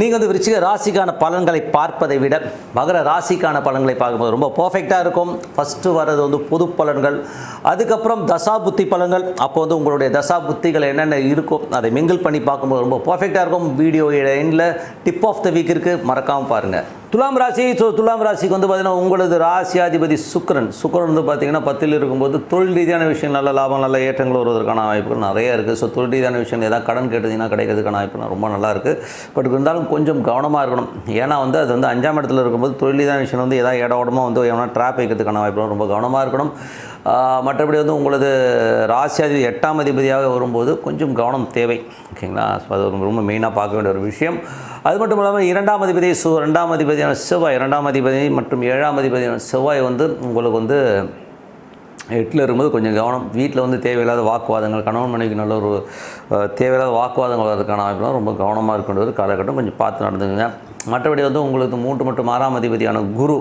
நீங்கள் வந்து விருச்சிக ராசிக்கான பலன்களை பார்ப்பதை விட மகர ராசிக்கான பலன்களை பார்க்கும்போது ரொம்ப பர்ஃபெக்டாக இருக்கும். ஃபஸ்ட்டு வர்றது வந்து பொது பலன்கள். அதுக்கப்புறம் தசா புத்தி பலன்கள். அப்போ வந்து உங்களுடைய தசா புத்திகள் என்னென்ன இருக்கும் அதை மிங்கிள் பண்ணி பார்க்கும்போது ரொம்ப பர்ஃபெக்டாக இருக்கும். வீடியோ எண்டில் டிப் ஆஃப் த வீக் இருக்குது மறக்காமல் பாருங்கள் துலாம் ராசி ஸோ துலாம் ராசிக்கு வந்து பார்த்தீங்கன்னா உங்களது ராசியாதிபதி சுக்கிரன். சுக்கிரன் வந்து பார்த்திங்கன்னா பத்தில் இருக்கும்போது தொழில் ரீதியான விஷயம் நல்ல லாபம் நல்ல ஏற்றங்கள் வருவதற்கான வாய்ப்புகள் நிறைய இருக்குது ஸோ தொழில் ரீதியான விஷயம் ஏதாவது கடன் கேட்டதுன்னா கிடைக்கிறதுக்கான வாய்ப்புகள் ரொம்ப நல்லா இருக்குது பட் இருந்தாலும் கொஞ்சம் கவனமாக இருக்கணும். ஏன்னா வந்து அது வந்து அஞ்சாம் இடத்துல இருக்கும்போது தொழில் ரீதியான விஷயம் வந்து ஏதாவது இட உடமா வந்து எவனா ட்ராப் வைக்கிறதுக்கான வாய்ப்புகள் ரொம்ப கவனமாக இருக்கணும். மற்றபடி வந்து உங்களது ராசியாதி எட்டாம் அதிபதியாக வரும்போது கொஞ்சம் கவனம் தேவை. ஓகேங்களா? ஸோ அது ரொம்ப மெயினாக பார்க்க வேண்டிய ஒரு விஷயம். அது மட்டும் இல்லாமல் இரண்டாம் அதிபதி சு ரெண்டாம் அதிபதியான செவ்வாய் இரண்டாம் அதிபதி மற்றும் ஏழாம் அதிபதியான செவ்வாய் வந்து உங்களுக்கு வந்து எட்டில் இருக்கும்போது கொஞ்சம் கவனம். வீட்டில் வந்து தேவையில்லாத வாக்குவாதங்கள் கணவன் மனைவிக்கு நல்ல ஒரு தேவையில்லாத வாக்குவாதங்கள் வரதுக்கான வாய்ப்புலாம் ரொம்ப கவனமாக இருக்கின்ற ஒரு காலகட்டம். கொஞ்சம் பார்த்து நடந்துங்க மற்றபடி வந்து உங்களுக்கு மூன்று மற்றும் ஆறாம் அதிபதியான குரு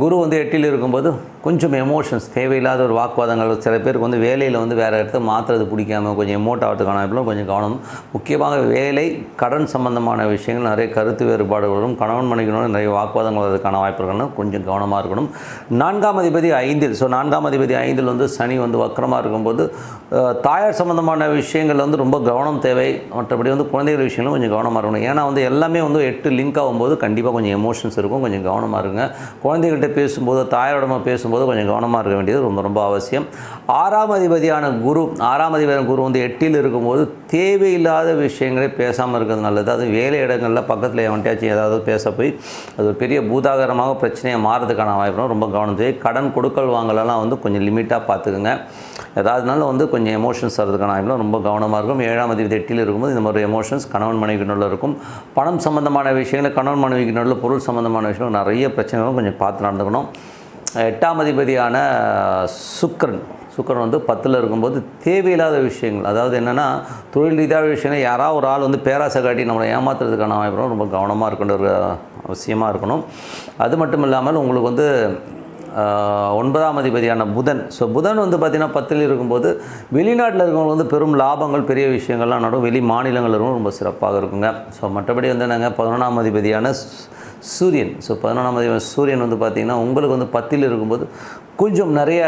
குரு வந்து எட்டில் இருக்கும்போது கொஞ்சம் எமோஷன்ஸ் தேவையில்லாத ஒரு வாக்குவாதங்கள். சில பேருக்கு வந்து வேலையில் வந்து வேறு இடத்த மாற்றுறது பிடிக்காம கொஞ்சம் எமோட் ஆகிறதுக்கான வாய்ப்புலாம் கொஞ்சம் கவனம் முக்கியமாக வேலை கடன் சம்பந்தமான விஷயங்கள் நிறைய கருத்து வேறுபாடுகளும் கணவன் மனைவிகளோட நிறைய வாக்குவாதங்கள் வரதுக்கான வாய்ப்புகளும் கொஞ்சம் கவனமாக இருக்கணும். நான்காம் அதிபதி ஐந்தில் ஸோ நான்காம் அதிபதி ஐந்தில் வந்து சனி வந்து வக்கரமாக இருக்கும்போது தாயார் சம்பந்தமான விஷயங்கள் வந்து ரொம்ப கவனம் தேவை. மற்றபடி வந்து குழந்தைகள் விஷயங்களும் கொஞ்சம் கவனமாக இருக்கணும். ஏன்னா வந்து எல்லாமே வந்து எட்டு லிங்க் ஆகும்போது கண்டிப்பாக கொஞ்சம் எமோஷன்ஸ் இருக்கும். கொஞ்சம் கவனமாக இருங்க. குழந்தைகள்கிட்ட பேசும்போது தாயாரோடமாக பேசும்போது கொஞ்சம் கவனமாக இருக்க வேண்டியது ரொம்ப ரொம்ப அவசியம். ஆறாம் அதிபதியான குரு ஆறாம் அதிபதியான குரு வந்து எட்டில் இருக்கும்போது தேவையில்லாத விஷயங்களே பேசாமல் இருக்கிறது நல்லது. அது வேலை இடங்களில் பக்கத்தில் எவன்ட்டியாச்சும் ஏதாவது பேச போய் அது ஒரு பெரிய பூதாகரமாக பிரச்சனையை மாறதுக்கான வாய்ப்பு ரொம்ப கவனம் தேவை. கடன் கொடுக்கல் வாங்கலெல்லாம் வந்து கொஞ்சம் லிமிட்டாக பார்த்துக்குங்க ஏதாவதுனால வந்து கொஞ்சம் எமோஷன்ஸ் வர்றதுக்கான வாய்ப்புலாம் ரொம்ப கவனமாக இருக்கும். ஏழாம் அதிபதி எட்டில் இருக்கும்போது இந்த மாதிரி எமோஷன்ஸ் கணவன் மனைவிக்கு நடுவில் இருக்கும். பணம் சம்மந்தமான விஷயங்கள் கணவன் மனைவிக்கு நடுவில் பொருள் சம்மந்தமான விஷயங்கள் நிறைய பிரச்சனைகளும் கொஞ்சம் பார்த்து நடந்துக்கணும். எட்டாம் அதிபதியான சுக்கரன் சுக்கரன் வந்து பத்தில் இருக்கும்போது தேவையில்லாத விஷயங்கள் அதாவது என்னென்னா தொழில் ரீதியான விஷயங்கள் யாராவது ஒரு ஆள் வந்து பேராசை காட்டி நம்மளை ஏமாத்துறதுக்கான வாய்ப்பு ரொம்ப கவனமாக இருக்கின்ற ஒரு அவசியமாக இருக்கணும். அது மட்டும் இல்லாமல் உங்களுக்கு வந்து ஒன்பதாம் அதிபதியான புதன். ஸோ புதன் வந்து பார்த்திங்கன்னா பத்தில் இருக்கும்போது வெளிநாட்டில் இருக்கவங்க வந்து பெரும் லாபங்கள் பெரிய விஷயங்கள்லாம் நடக்கும். வெளி மாநிலங்கள் இருக்கும் ரொம்ப சிறப்பாக இருக்குங்க. ஸோ மற்றபடி வந்து நாங்கள் பதினொன்றாம் அதிபதியான சூரியன். ஸோ பதினொன்றாம் அதிபதி சூரியன் வந்து பார்த்திங்கன்னா உங்களுக்கு வந்து பத்தில் இருக்கும்போது கொஞ்சம் நிறைய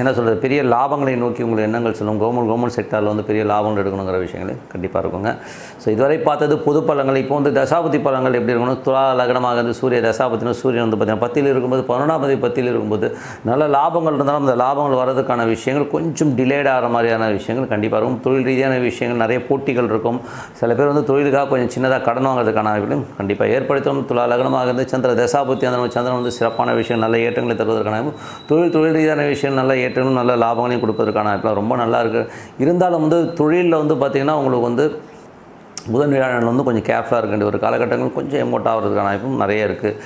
என்ன சொல்கிறது பெரிய லாபங்களை நோக்கி உங்களுக்கு எண்ணங்கள் சொல்லும். கவர்மெண்ட் கவர்மெண்ட் செக்டாரில் வந்து பெரிய லாபங்கள் எடுக்கணுங்கிற விஷயங்கள் கண்டிப்பாக இருக்குங்க. ஸோ இதுவரை பார்த்தது பொது பழங்கள் இப்போ வந்து தசாபதி பழங்கள் எப்படி இருக்கணும் துலா லக்னமாக இருந்து சூரிய தசாபத்தினா சூரியன் வந்து பார்த்தீங்கன்னா பத்தியில் இருக்கும்போது பதினொன்றாம் தேதி பத்தில் இருக்கும்போது நல்ல லாபங்கள் இருந்தாலும் அந்த லாபங்கள் வர்றதுக்கான விஷயங்கள் கொஞ்சம் டிலேட் ஆகிற மாதிரியான விஷயங்கள் கண்டிப்பாக இருக்கும். தொழில் ரீதியான விஷயங்கள் நிறைய போட்டிகள் இருக்கும். சில பேர் வந்து தொழிலுக்காக கொஞ்சம் சின்னதாக கடன் வாங்குறதுக்கான கண்டிப்பாக ஏற்படுத்தும் துலா லக்னமாக இருந்து சந்திர தசாபத்தி அந்த சந்திரன் வந்து சிறப்பான விஷயம் நல்ல ஏற்றங்களை தருவதற்கான கொடுப்பதற்கான தொழில் தொழில் ரீதியான விஷயம் நல்ல ஏற்றணும் நல்ல லாபங்களையும் கொடுப்பதற்கான வாய்ப்புலாம் ரொம்ப நல்லா இருக்குது இருந்தாலும் வந்து தொழிலில் வந்து பார்த்திங்கன்னா உங்களுக்கு வந்து புதன் வியாழன் வந்து கொஞ்சம் கேர்ஃபுல்லாக இருக்க வேண்டிய ஒரு காலகட்டங்கள் கொஞ்சம் எமோட் ஆகிறதுக்கான வாய்ப்பும் நிறைய இருக்குது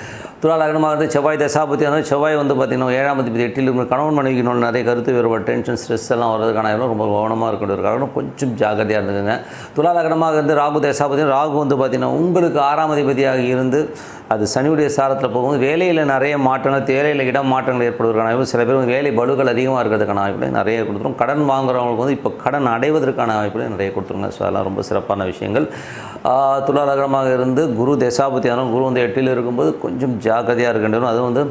துலா இருந்து செவ்வாய் தசாபதி வந்து செவ்வாய் வந்து பார்த்திங்கன்னா ஏழாம் தேதி எட்டில் கணவன் மனைவிக்கு நிறைய கருத்து வேறுபாடு டென்ஷன் ஸ்ட்ரெஸ் எல்லாம் வர்றதுக்கான வாய்ப்புலாம் ரொம்ப கவனமாக இருக்க வேண்டிய ஒரு காரணம் கொஞ்சம் ஜாகிரதையாக இருந்துக்குங்க. துலாலகனமாக இருந்து ராகு தசாபதி ராகு வந்து பார்த்திங்கன்னா உங்களுக்கு ஆறாம் அதிபதியாக இருந்து அது சனியுடைய சாரத்தில் போகும்போது வேலையில் நிறைய மாற்றங்கள் வேலையில் இடம் மாற்றங்கள் ஏற்படுவதற்கான வாய்ப்பு சில பேர் வந்து வேலை பலுகள் அதிகமாக இருக்கிறதுக்கான வாய்ப்புகளை நிறைய கொடுத்துரும். கடன் வாங்குறவங்களுக்கு வந்து இப்போ கடன் அடைவதற்கான வாய்ப்புகளை நிறைய கொடுத்துருங்க. ஸோ அதெல்லாம் ரொம்ப சிறப்பான விஷயங்கள். ஆஹ் இருந்து குரு தசாபதி ஆனால் குரு வந்து எட்டில் இருக்கும்போது கொஞ்சம் ஜாக்கிரதையாக இருக்கின்றன அது வந்து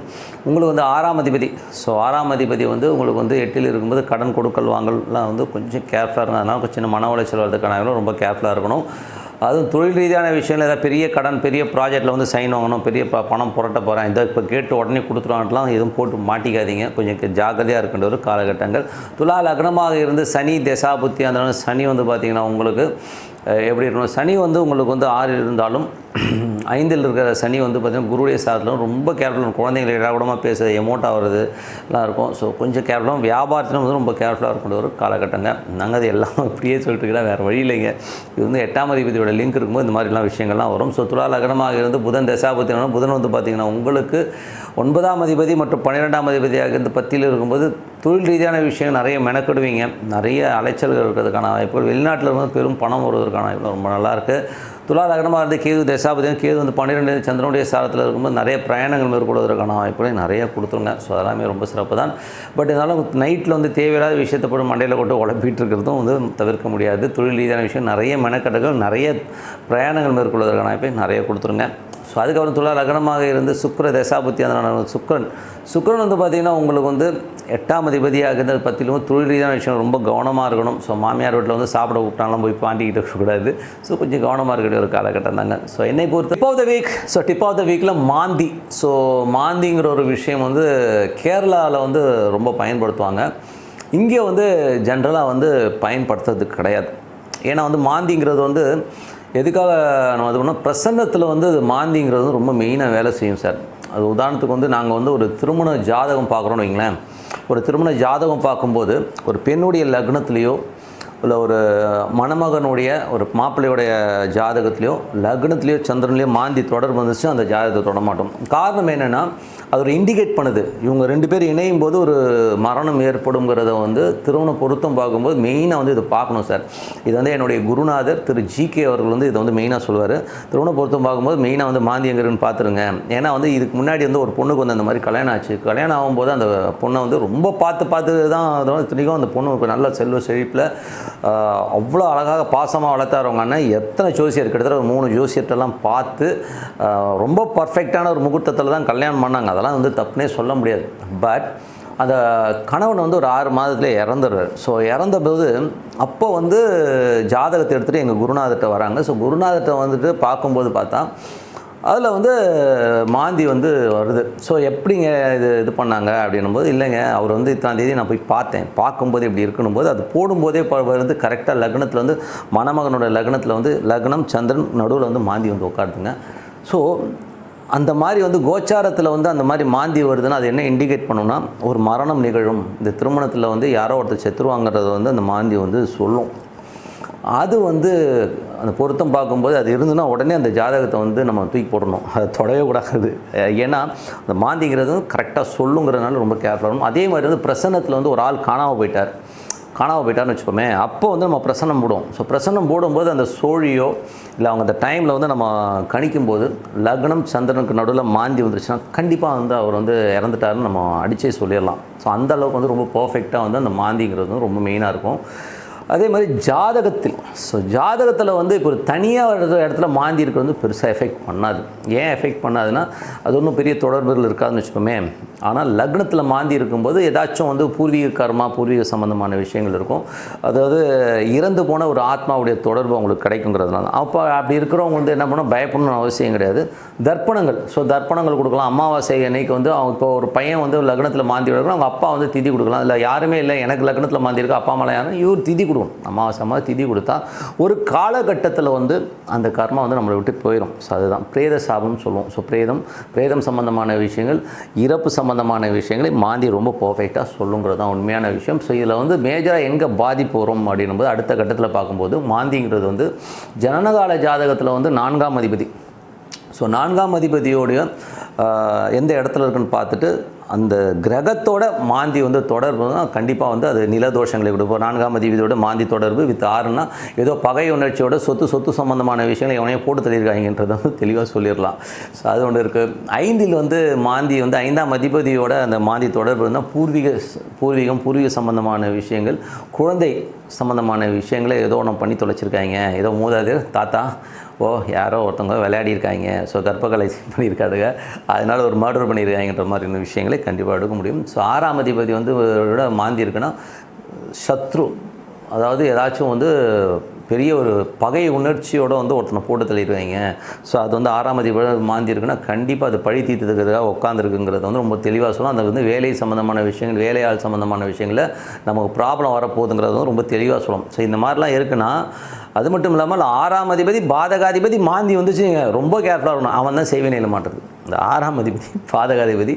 உங்களுக்கு வந்து ஆறாம் அதிபதி. ஸோ ஆறாம் அதிபதி வந்து உங்களுக்கு வந்து எட்டில் இருக்கும்போது கடன் கொடுக்கல் வாங்கல்லாம் வந்து கொஞ்சம் கேர்ஃபுல்லாக இருக்கணும் அதனால் கொஞ்சம் சின்ன மன உளைச்சல் வரதுக்கான ரொம்ப கேர்ஃபுல்லாக இருக்கணும். அதுவும் தொழில் ரீதியான விஷயங்கள் ஏதாவது பெரிய கடன் பெரிய ப்ராஜெக்ட்டில் வந்து சைன் வாங்கணும் பெரிய ப பணம் புரட்ட போகிறேன் இதை இப்போ கேட்டு உடனே கொடுத்துருவான்ட்டுலாம் எதுவும் போட்டு மாட்டிக்காதீங்க. கொஞ்சம் ஜாக்கிரதையாக இருக்கின்ற ஒரு காலகட்டங்கள். துலா லக்னமாக இருந்து சனி தசாபுத்தி அந்த சனி வந்து பார்த்திங்கன்னா உங்களுக்கு எப்படி இருக்கணும்? சனி வந்து உங்களுக்கு வந்து ஆறில் இருந்தாலும் ஐந்தில் இருக்கிற சனி வந்து பார்த்திங்கன்னா குருடைய சாதத்தில் ரொம்ப கேர்ஃபுல்லாக குழந்தைங்களை இடக்கூடமாக பேச எமோட் ஆகிறது எல்லாம் இருக்கும். ஸோ கொஞ்சம் கேர்ஃபுல்லாக வியாபாரத்திலும் வந்து ரொம்ப கேர்ஃபுல்லாக இருக்கக்கூடிய ஒரு காலகட்டங்க. நாங்கள் அது எல்லாம் இப்படியே சொல்லிட்டு வேறு வழி இல்லைங்க. இது வந்து எட்டாம் அதிபதியோட லிங்க் இருக்கும்போது இந்த மாதிரிலாம் விஷயங்கள்லாம் வரும். ஸோ துலா லக்னமாக இருந்து புதன் தசாபதி புதன் வந்து பார்த்திங்கன்னா உங்களுக்கு ஒன்பதாம் அதிபதி மற்றும் பன்னிரெண்டாம் அதிபதியாக இருந்து பத்தியில் இருக்கும்போது தொழில் ரீதியான விஷயம் நிறைய மெனக்கெடுவீங்க. நிறைய அலைச்சல்கள் இருக்கிறதுக்கான வாய்ப்புகள். வெளிநாட்டில் இருந்து பெரும் பணம் வருவதற்கான வாய்ப்பு ரொம்ப நல்லாயிருக்கு துலா லக்னமாக இருந்து கேது தசாபதியும் கேது வந்து பன்னிரெண்டு சந்திரனுடைய சாரத்தில் இருக்கும்போது நிறைய பிரயாணங்கள் மேற்கொள்வதற்கான வாய்ப்புகளை நிறைய கொடுத்துருங்க. ஸோ அதெல்லாமே ரொம்ப சிறப்பு தான் பட் இருந்தாலும் நைட்டில் வந்து தேவையில்லாத விஷயத்தை போட்டு மண்டையில் கொண்டு உழப்பிட்டு இருக்கிறதும் வந்து தவிர்க்க முடியாது. தொழில் ரீதியான விஷயம் நிறைய மெனக்கட்டுகள் நிறைய பிரயாணங்கள் மேற்கொள்வதற்கான வாய்ப்பை நிறைய கொடுத்துருங்க. ஸோ அதுக்கப்புறம் துளா லக்னமாக இருந்து சுக்கர தசாபுத்தி அந்த சுக்கரன். சுக்கரன் வந்து பார்த்திங்கன்னா உங்களுக்கு வந்து எட்டாம் அதிபதியாக இருந்தது பற்றிலும் தொழில் ரீதியான விஷயம் ரொம்ப கவனமாக இருக்கணும். ஸோ மாமியார் வீட்டில் வந்து சாப்பிட கூப்பிட்டாலும் போய் பாண்டிக்கிட்டு இருக்கக்கூடாது ஸோ கொஞ்சம் கவனமாக இருக்கக்கூடிய ஒரு காலகட்டம் தாங்க. ஸோ என்னை பொறுத்த tip of the week so tip of the வீக்கில் மாந்தி. ஸோ மாந்திங்கிற ஒரு விஷயம் வந்து கேரளாவில் வந்து ரொம்ப பயன்படுத்துவாங்க. இங்கே வந்து ஜென்ரலாக வந்து பயன்படுத்துறது கிடையாது. ஏன்னா வந்து மாந்திங்கிறது வந்து எதுக்காக நம்ம இது பண்ணோம்? பிரசன்னத்தில் வந்து அது மாந்திங்கிறது வந்து ரொம்ப மெயினாக வேலை செய்யும் சார். அது உதாரணத்துக்கு வந்து நாங்கள் வந்து ஒரு திருமண ஜாதகம் பார்க்குறோன்னு வைங்களேன். ஒரு திருமண ஜாதகம் பார்க்கும்போது ஒரு பெண்ணுடைய லக்னத்துலேயோ இல்லை ஒரு மணமகனுடைய ஒரு மாப்பிள்ளையுடைய ஜாதகத்துலேயோ லக்னத்துலேயோ சந்திரன்லேயோ மாந்தி தொடர்பு வந்துச்சு அந்த ஜாதகத்தை தொட மாட்டோம். காரணம் என்னென்னா அது ஒரு இண்டிகேட் பண்ணுது. இவங்க ரெண்டு பேர் இணையும் போது ஒரு மரணம் ஏற்படுங்கிறத வந்து திருமண பொருத்தம் பார்க்கும்போது மெயினாக வந்து இதை பார்க்கணும் சார் இது வந்து என்னுடைய குருநாதர் திரு ஜிகே அவர்கள் வந்து இதை வந்து மெயினாக சொல்லுவார். திருமண பொருத்தம் பார்க்கும்போது மெயினாக வந்து மாந்தியங்கர்னு பார்த்துருங்க. ஏன்னா வந்து இதுக்கு முன்னாடி வந்து ஒரு பொண்ணுக்கு வந்து அந்த மாதிரி கல்யாணம் ஆச்சு. கல்யாணம் ஆகும்போது அந்த பொண்ணை வந்து ரொம்ப பார்த்து பார்த்து தான் இத்தனைக்கும் அந்த பொண்ணு நல்ல செல்வ செழிப்பில் அவ்வளோ அழகாக பாசமாக வளர்த்தாரவங்க அண்ணன். எத்தனை ஜோசியர் கிட்டத்தட்ட ஒரு மூணு ஜோசியர்கிட்டலாம் பார்த்து ரொம்ப பர்ஃபெக்டான ஒரு முகூர்த்தத்தில் தான் கல்யாணம் பண்ணாங்க. அதெல்லாம் வந்து தப்புனே சொல்ல முடியாது. பட் அந்த கணவன் வந்து ஒரு ஆறு மாதத்துல இறந்துடுறாரு. ஸோ இறந்தபோது அப்போ வந்து ஜாதகத்தை எடுத்துகிட்டு எங்கள் குருநாதர்கிட்ட வராங்க. ஸோ குருநாதர்கிட்ட வந்துட்டு பார்க்கும்போது பார்த்தா அதில் வந்து மாந்தி வந்து வருது. ஸோ எப்படிங்க இது இது பண்ணாங்க அப்படின்னும்போது இல்லைங்க அவர் வந்து இத்தனாம் தேதி நான் போய் பார்த்தேன். பார்க்கும்போது இப்படி இருக்கணும் போது அது போடும்போதே இப்போ வந்து கரெக்டாக லக்னத்தில் வந்து மணமகனோட லக்னத்தில் வந்து லக்னம் சந்திரன் நடுவில் வந்து மாந்தி வந்து உட்காருதுங்க. ஸோ அந்த மாதிரி வந்து கோச்சாரத்தில் வந்து அந்த மாதிரி மாந்தி வருதுன்னா அது என்ன இண்டிகேட் பண்ணுன்னா ஒரு மரணம் நிகழும். இந்த திருமணத்தில் வந்து யாரோ ஒருத்தர் செத்துருவாங்கிறத வந்து அந்த மாந்தி வந்து சொல்லும். அது வந்து அந்த பொருத்தம் பார்க்கும்போது அது இருந்துன்னா உடனே அந்த ஜாதகத்தை வந்து நம்ம தூக்கி போடணும். அதை தொடவே கூடாது. ஏன்னா அந்த மாந்திங்கிறது கரெக்டாக சொல்லுங்கிறதுனால ரொம்ப கேர்ஃபுல்லாக அதே மாதிரி வந்து பிரசன்னத்தில் வந்து ஒரு ஆள் காணாமல் போயிட்டார். காணாமல் போயிட்டார்னு வச்சுப்போமே அப்போ வந்து நம்ம பிரசன்னம் போடுவோம். ஸோ பிரசன்னம் போடும்போது அந்த சோழியோ இல்லை அவங்க அந்த டைமில் வந்து நம்ம கணிக்கும்போது லக்னம் சந்திரனுக்கு நடுவில் மாந்தி வந்துருச்சுன்னா கண்டிப்பாக வந்து அவர் வந்து இறந்துட்டாருன்னு நம்ம அடித்தே சொல்லிடலாம். ஸோ அந்த அளவுக்கு வந்து ரொம்ப பர்ஃபெக்டாக வந்து அந்த மாந்திங்கிறது வந்து ரொம்ப மெயினாக இருக்கும். அதே மாதிரி ஜாதகத்தில் ஸோ ஜாதகத்தில் வந்து இப்போ ஒரு தனியாக ஒரு இடத்துல மாந்தி இருக்கிறது வந்து பெருசாக எஃபெக்ட் பண்ணாது. ஏன் எஃபெக்ட் பண்ணாதுன்னா அது ஒன்றும் பெரிய தொடர்புகள் இருக்காதுன்னு வச்சுக்கோமே. ஆனால் லக்னத்தில் மாந்தி இருக்கும்போது ஏதாச்சும் வந்து பூர்வீக கர்மா பூர்வீக சம்மந்தமான விஷயங்கள் இருக்கும். அதாவது இறந்து போன ஒரு ஆத்மாவுடைய தொடர்பு அவங்களுக்கு கிடைக்குங்கிறதுனால. அப்போ அப்படி இருக்கிறவங்க வந்து என்ன பண்ணணும்? பயப்படணும்னு அவசியம் கிடையாது. தர்ப்பணங்கள் ஸோ தர்ப்பணங்கள் கொடுக்கலாம். அமாவாசை அன்னைக்கு வந்து அவங்க இப்போ ஒரு பையன் வந்து லக்னத்தில் மாந்தி எடுக்கணும் அவங்க அப்பா வந்து திதி கொடுக்கலாம். இல்லை யாருமே இல்லை. எனக்கு லக்னத்தில் மாந்தி இருக்கு அப்பா அம்மா யாரும்? இவர் திதி கொடுக்கணும் அமாவாசை மாதிரி திதி கொடுத்தா ஒரு காலகட்டத்தில் வந்து அந்த கர்மா வந்து நம்மளை விட்டு போயிடும் ஸோ அதுதான். பிரேத சாபம்னு சொல்லுவோம். ஸோ பிரேதம் பிரேதம் சம்பந்தமான விஷயங்கள் இறப்பு சம்பந்தமான விஷயங்களை மாந்தி ரொம்ப பர்ஃபெக்டாக சொல்லுங்கிறது தான் உண்மையான விஷயம். ஸோ இதில் வந்து மேஜராக எங்கே பாதிப்பு வரும் அப்படின்னும்போது அடுத்த கட்டத்தில் பார்க்கும்போது மாந்திங்கிறது வந்து ஜனனகால ஜாதகத்தில் வந்து நான்காம் அதிபதி. ஸோ நான்காம் அதிபதியோடைய எந்த இடத்துல இருக்குன்னு பார்த்துட்டு அந்த கிரகத்தோட மாந்தி வந்து தொடர்பு கண்டிப்பாக வந்து அது நிலதோஷங்களை கொடுப்போம் நான்காம் அதிபதியோட மாந்தி தொடர்பு வித் ஆறுனா ஏதோ பகை உணர்ச்சியோட சொத்து சொத்து சம்பந்தமான விஷயங்களை எவனையும் போட்டு தள்ளியிருக்காங்கன்றதை வந்து தெளிவாக சொல்லிடலாம். ஸோ அது ஒன்று இருக்குது ஐந்தில் வந்து மாந்தி வந்து ஐந்தாம் அதிபதியோட அந்த மாந்தி தொடர்பு இருந்தால் பூர்வீக பூர்வீகம் பூர்வீக சம்பந்தமான விஷயங்கள் குழந்தை சம்பந்தமான விஷயங்களை ஏதோ ஒன்று பண்ணி தொலைச்சிருக்காங்க. ஏதோ மூதாது தாத்தா ஓ யாரோ ஒருத்தவங்க விளையாடிருக்காங்க ஸோ கர்ப்பகலை பண்ணியிருக்காருங்க அதனால் ஒரு மர்டர் பண்ணியிருக்காங்கன்ற மாதிரியான விஷயங்களை கண்டிப்பாக எடுக்க முடியும். ஸோ ஆறாம் அதிபதி வந்து விட மாந்தி இருக்குன்னா சத்ரு அதாவது ஏதாச்சும் வந்து பெரிய ஒரு பகை உணர்ச்சியோடு வந்து ஒருத்தனை போட்டு தள்ளிடுவாங்க. ஸோ அது வந்து ஆறாம் அதிபதி மாந்தி இருக்குன்னா கண்டிப்பாக அது பழி தீர்த்துக்கிறதுக்காக உட்காந்துருக்குங்கிறது வந்து ரொம்ப தெளிவாக சொல்லலாம் அந்த வந்து வேலை சம்மந்தமான விஷயங்கள் வேலையாள் சம்மந்தமான விஷயங்களில் நமக்கு ப்ராப்ளம் வரப்போகுதுங்கிறது வந்து ரொம்ப தெளிவாக சொல்லலாம் ஸோ இந்த மாதிரிலாம் இருக்குன்னா அது மட்டும் இல்லாமல் ஆறாம் அதிபதி பாதகாதிபதி மாந்தி வந்துச்சு ரொம்ப கேர்ஃபுல்லாக இருக்கணும். அவன் தான் செய்வினையில் மாட்டுறது. இந்த ஆறாம் அதிபதி பாதகாதிபதி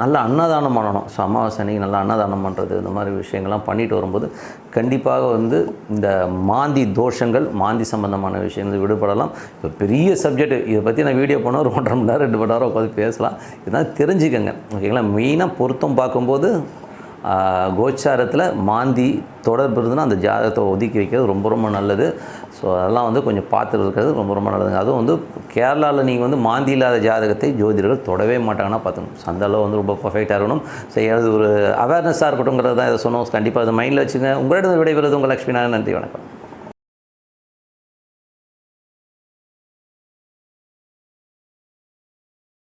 நல்ல அன்னதானம் பண்ணணும். ஸோ அமாவாசை அன்னைக்கு நல்லா அன்னதானம் பண்ணுறது இந்த மாதிரி விஷயங்கள்லாம் பண்ணிட்டு வரும்போது கண்டிப்பாக வந்து இந்த மாந்தி தோஷங்கள் மாந்தி சம்பந்தமான விஷயங்கள் விடுபடலாம். இப்போ பெரிய சப்ஜெக்ட் இதை பற்றி நான் வீடியோ பண்ண ஒரு ஒன்றரை மணி நேரம் ரெண்டு மணி நேரம் உட்காந்து பேசலாம். இதெல்லாம் தெரிஞ்சுக்கங்க. ஓகேங்களா? மெயினாக பொருத்தம் பார்க்கும்போது கோச்சாரத்தில் மாந்தி தொடர்பு இருந்ததுன்னா அந்த ஜாதகத்தை ஒதுக்கி வைக்கிறது ரொம்ப ரொம்ப நல்லது. ஸோ அதெல்லாம் வந்து கொஞ்சம் பார்த்துட்டு இருக்கிறது ரொம்ப ரொம்ப நல்லதுங்க. அதுவும் வந்து கேரளாவில் நீங்கள் வந்து மாந்தி இல்லாத ஜாதகத்தை ஜோதிடர்கள் தொடவே மாட்டாங்கன்னா பார்த்துக்கணும். அந்த அளவு வந்து ரொம்ப பர்ஃபெக்டாக இருக்கணும். செய்யறது ஒரு அவேர்னஸாக இருக்கட்டும்ங்கிறது தான் இதை சொன்னோம். கண்டிப்பாக அதை மைண்டில் வச்சுங்க. உங்களிடம் விடைபெறுவது உங்கள் லக்ஷ்மி நாராயணன். நன்றி வணக்கம்.